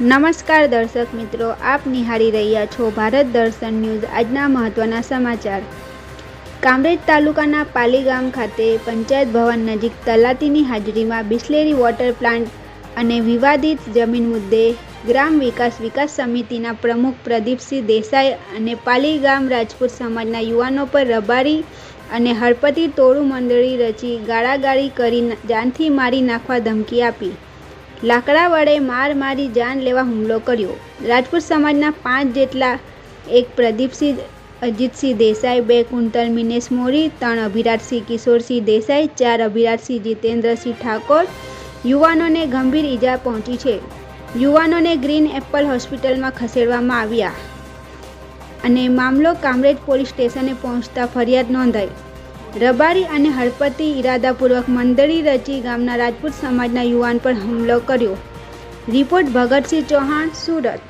નમસ્કાર દર્શક મિત્રો, આપ નિહાળી રહ્યા છો ભારત દર્શન ન્યૂઝ આજના મહત્વના સમાચાર. કામરેજ તાલુકાના પાલી ગામ ખાતે પંચાયત ભવન નજીક તલાટીની હાજરીમાં બિસ્લેરી વોટર પ્લાન્ટ અને વિવાદિત જમીન મુદ્દે ગ્રામ વિકાસ વિકાસ સમિતિના પ્રમુખ પ્રદીપસિંહ દેસાઈ અને પાલી ગામ રાજપૂત સમાજના યુવાનો પર રબારી અને હળપતિ તોડું મંડળી રચી ગાળાગાળી કરી જાનથી મારી નાખવા ધમકી આપી. લાકડા વડે માર મારી જાન લેવા હુમલો કર્યો. રાજપૂત સમાજના પાંચ જેટલા એક પ્રદીપસિંહ, અજીતસિંહ દેસાઈ, બે કુંતલ મિનેશ મોરી, ત્રણ અભિરાજસિંહ કિશોરસિંહ દેસાઈ, ચાર અભિરાજસિંહ જીતેન્દ્રસિંહ ઠાકોર યુવાનોને ગંભીર ઈજા પહોંચી છે. યુવાનોને ગ્રીન એપલ હોસ્પિટલમાં ખસેડવામાં આવ્યા અને મામલો કામરેજ પોલીસ સ્ટેશને પહોંચતા ફરિયાદ નોંધાઈ. રબારી અને હળપતિ ઈરાદાપૂર્વક મંડળી રચી ગામના રાજપૂત સમાજના યુવાન પર હુમલો કર્યો. રિપોર્ટ ભગતસિંહ ચૌહાણ, સુરત.